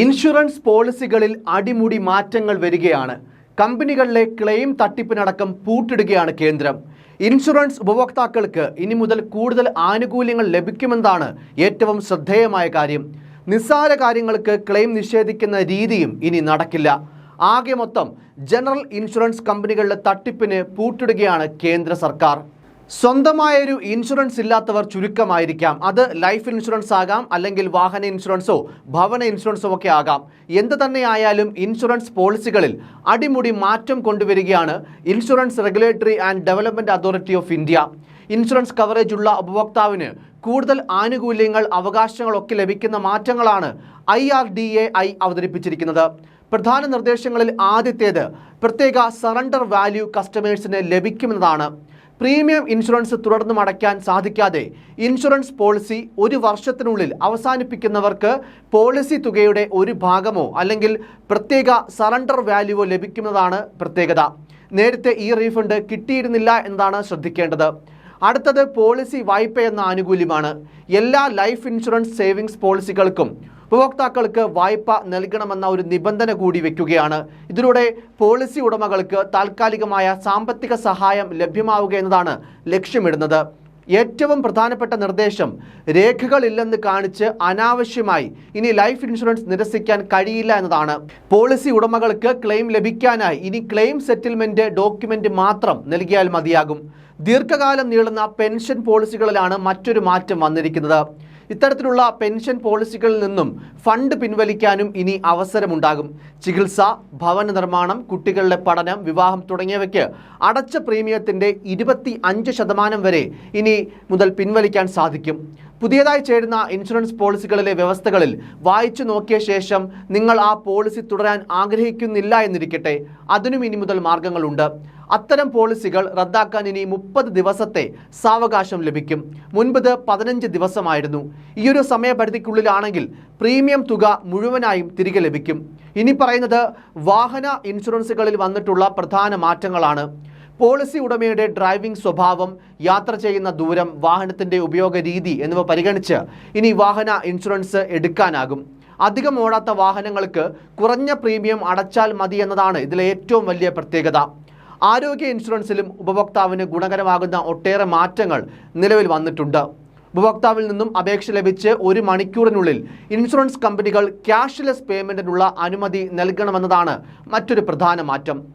Insurance പോളിസികളിൽ അടിമുടി മാറ്റങ്ങൾ വരികയാണ്. കമ്പനികളിലെ ക്ലെയിം തട്ടിപ്പിനടക്കം പൂട്ടിടുകയാണ് കേന്ദ്രം. ഇൻഷുറൻസ് ഉപഭോക്താക്കൾക്ക് ഇനി മുതൽ കൂടുതൽ ആനുകൂല്യങ്ങൾ ലഭിക്കുമെന്നാണ് ഏറ്റവും ശ്രദ്ധേയമായ കാര്യം. നിസ്സാര കാര്യങ്ങൾക്ക് ക്ലെയിം നിഷേധിക്കുന്ന രീതിയും ഇനി നടക്കില്ല. ആകെ മൊത്തം ജനറൽ ഇൻഷുറൻസ് കമ്പനികളുടെ തട്ടിപ്പിന് പൂട്ടിടുകയാണ് കേന്ദ്ര സർക്കാർ. സ്വന്തമായൊരു ഇൻഷുറൻസ് ഇല്ലാത്തവർ ചുരുക്കമായിരിക്കാം. അത് ലൈഫ് ഇൻഷുറൻസ് ആകാം അല്ലെങ്കിൽ വാഹന ഇൻഷുറൻസോ ഭവന ഇൻഷുറൻസോ ഒക്കെ ആകാം. എന്ത് തന്നെയായാലും ഇൻഷുറൻസ് പോളിസികളിൽ അടിമുടി മാറ്റം കൊണ്ടുവരികയാണ് insurance regulatory and development authority of India. Insurance coverage ഉള്ള ഉപഭോക്താവിന് കൂടുതൽ ആനുകൂല്യങ്ങൾ അവകാശങ്ങളൊക്കെ ലഭിക്കുന്ന മാറ്റങ്ങളാണ് I R D A I അവതരിപ്പിച്ചിരിക്കുന്നത്. പ്രധാന നിർദ്ദേശങ്ങളിൽ ആദ്യത്തേത് പ്രത്യേക സറണ്ടർ വാല്യൂ കസ്റ്റമേഴ്സിന് ലഭിക്കുമെന്നതാണ് പ്രീമിയം ഇൻഷുറൻസ് തുടർന്നും അടയ്ക്കാൻ സാധിക്കാതെ ഇൻഷുറൻസ് പോളിസി ഒരു വർഷത്തിനുള്ളിൽ അവസാനിപ്പിക്കുന്നവർക്ക് പോളിസി തുകയുടെ ഒരു ഭാഗമോ അല്ലെങ്കിൽ പ്രത്യേക സറണ്ടർ വാല്യുവോ ലഭിക്കുന്നതാണ് പ്രത്യേകത. നേരത്തെ ഈ റീഫണ്ട് കിട്ടിയിരുന്നില്ല എന്നതാണ് ശ്രദ്ധിക്കേണ്ടത്. അടുത്തത് പോളിസി വായ്പ എന്ന ആനുകൂല്യമാണ്. എല്ലാ ലൈഫ് ഇൻഷുറൻസ് സേവിങ്സ് പോളിസികൾക്കും ഉപഭോക്താക്കൾക്ക് വായ്പ നൽകണമെന്ന ഒരു നിബന്ധന കൂടി വയ്ക്കുകയാണ് ഇതിലൂടെ പോളിസി ഉടമകൾക്ക് താൽക്കാലികമായ സാമ്പത്തിക സഹായം ലഭ്യമാവുക എന്നതാണ് ലക്ഷ്യമിടുന്നത്. ഏറ്റവും പ്രധാനപ്പെട്ട നിർദ്ദേശം രേഖകളില്ലെന്ന് കാണിച്ച് അനാവശ്യമായി ഇനി ലൈഫ് ഇൻഷുറൻസ് നിരസിക്കാൻ കഴിയില്ല എന്നതാണ്. പോളിസി ഉടമകൾക്ക് ക്ലെയിം ലഭിക്കാനായി ഇനി ക്ലെയിം സെറ്റിൽമെന്റ് ഡോക്യുമെന്റ് മാത്രം നൽകിയാൽ മതിയാകും. ദീർഘകാലം നീളുന്ന പെൻഷൻ പോളിസികളിലാണ് മറ്റൊരു മാറ്റം വന്നിരിക്കുന്നത്. ഇത്തരത്തിലുള്ള പെൻഷൻ പോളിസികളിൽ നിന്നും ഫണ്ട് പിൻവലിക്കാനും ഇനി അവസരമുണ്ടാകും. ചികിത്സ ഭവന നിർമ്മാണം കുട്ടികളുടെ പഠനം വിവാഹം തുടങ്ങിയവയ്ക്ക് അടച്ച പ്രീമിയത്തിന്റെ ഇരുപത്തി അഞ്ച് ശതമാനം വരെ ഇനി മുതൽ പിൻവലിക്കാൻ സാധിക്കും. പുതിയതായി ചേരുന്ന ഇൻഷുറൻസ് പോളിസികളിലെ വ്യവസ്ഥകളിൽ വായിച്ചു നോക്കിയ ശേഷം നിങ്ങൾ ആ പോളിസി തുടരാൻ ആഗ്രഹിക്കുന്നില്ല എന്നിരിക്കട്ടെ. അതിനും ഇനി മുതൽ മാർഗങ്ങളുണ്ട്. അത്തരം പോളിസികൾ റദ്ദാക്കാൻ ഇനി മുപ്പത് ദിവസത്തെ സാവകാശം ലഭിക്കും. മുൻപത് പതിനഞ്ച് ദിവസമായിരുന്നു. ഈയൊരു സമയപരിധിക്കുള്ളിലാണെങ്കിൽ പ്രീമിയം തുക മുഴുവനായും തിരികെ ലഭിക്കും. ഇനി പറയുന്നത് വാഹന ഇൻഷുറൻസുകളിൽ വന്നിട്ടുള്ള പ്രധാന മാറ്റങ്ങളാണ്. പോളിസി ഉടമയുടെ ഡ്രൈവിംഗ് സ്വഭാവം യാത്ര ചെയ്യുന്ന ദൂരം വാഹനത്തിന്റെ ഉപയോഗ രീതി എന്നിവ പരിഗണിച്ച് ഇനി വാഹന ഇൻഷുറൻസ് എടുക്കാനാകും. അധികം ഓടാത്ത വാഹനങ്ങൾക്ക് കുറഞ്ഞ പ്രീമിയം അടച്ചാൽ മതി എന്നതാണ് ഇതിലെ ഏറ്റവും വലിയ പ്രത്യേകത. ആരോഗ്യ ഇൻഷുറൻസിലും ഉപഭോക്താവിന് ഗുണകരമാകുന്ന ഒട്ടേറെ മാറ്റങ്ങൾ നിലവിൽ വന്നിട്ടുണ്ട്. ഉപഭോക്താവിൽ നിന്നും അപേക്ഷ ലഭിച്ച് ഒരു മണിക്കൂറിനുള്ളിൽ ഇൻഷുറൻസ് കമ്പനികൾ ക്യാഷ്ലെസ് പേയ്മെന്റിനുള്ള അനുമതി നൽകണമെന്നതാണ് മറ്റൊരു പ്രധാന മാറ്റം.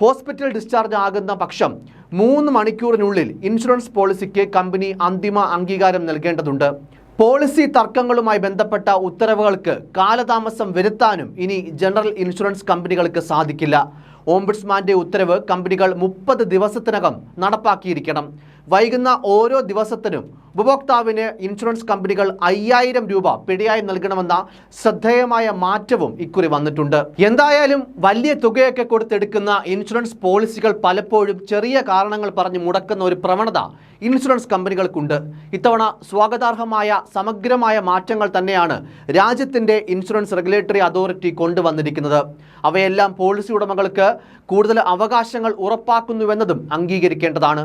ഹോസ്പിറ്റൽ ഡിസ്ചാർജ് ആകുന്ന പക്ഷം മൂന്ന് മണിക്കൂറിനുള്ളിൽ ഇൻഷുറൻസ് പോളിസിക്ക് കമ്പനി അന്തിമ അംഗീകാരം നൽകേണ്ടതുണ്ട്. പോളിസി തർക്കങ്ങളുമായി ബന്ധപ്പെട്ട ഉത്തരവുകൾക്ക് കാലതാമസം വരുത്താനും ഇനി ജനറൽ ഇൻഷുറൻസ് കമ്പനികൾക്ക് സാധിക്കില്ല. ഓംബുഡ്സ്മാന്റെ ഉത്തരവ് കമ്പനികൾ മുപ്പത് ദിവസത്തിനകം നടപ്പാക്കിയിരിക്കണം. വൈകുന്ന ഓരോ ദിവസത്തിനും ഉപഭോക്താവിന് ഇൻഷുറൻസ് കമ്പനികൾ അയ്യായിരം രൂപ പിഴയായി നൽകണമെന്ന ശ്രദ്ധേയമായ മാറ്റവും ഇക്കുറി വന്നിട്ടുണ്ട്. എന്തായാലും വലിയ തുകയൊക്കെ കൊടുത്തെടുക്കുന്ന ഇൻഷുറൻസ് പോളിസികൾ പലപ്പോഴും ചെറിയ കാരണങ്ങൾ പറഞ്ഞ് മുടക്കുന്ന ഒരു പ്രവണത ഇൻഷുറൻസ് കമ്പനികൾക്കുണ്ട്. ഇത്തവണ സ്വാഗതാർഹമായ സമഗ്രമായ മാറ്റങ്ങൾ തന്നെയാണ് രാജ്യത്തിന്റെ ഇൻഷുറൻസ് റെഗുലേറ്ററി അതോറിറ്റി കൊണ്ടുവന്നിരിക്കുന്നത്. അവയെല്ലാം പോളിസി ഉടമകൾക്ക് കൂടുതൽ അവകാശങ്ങൾ ഉറപ്പാക്കുന്നുവെന്നതും അംഗീകരിക്കേണ്ടതാണ്.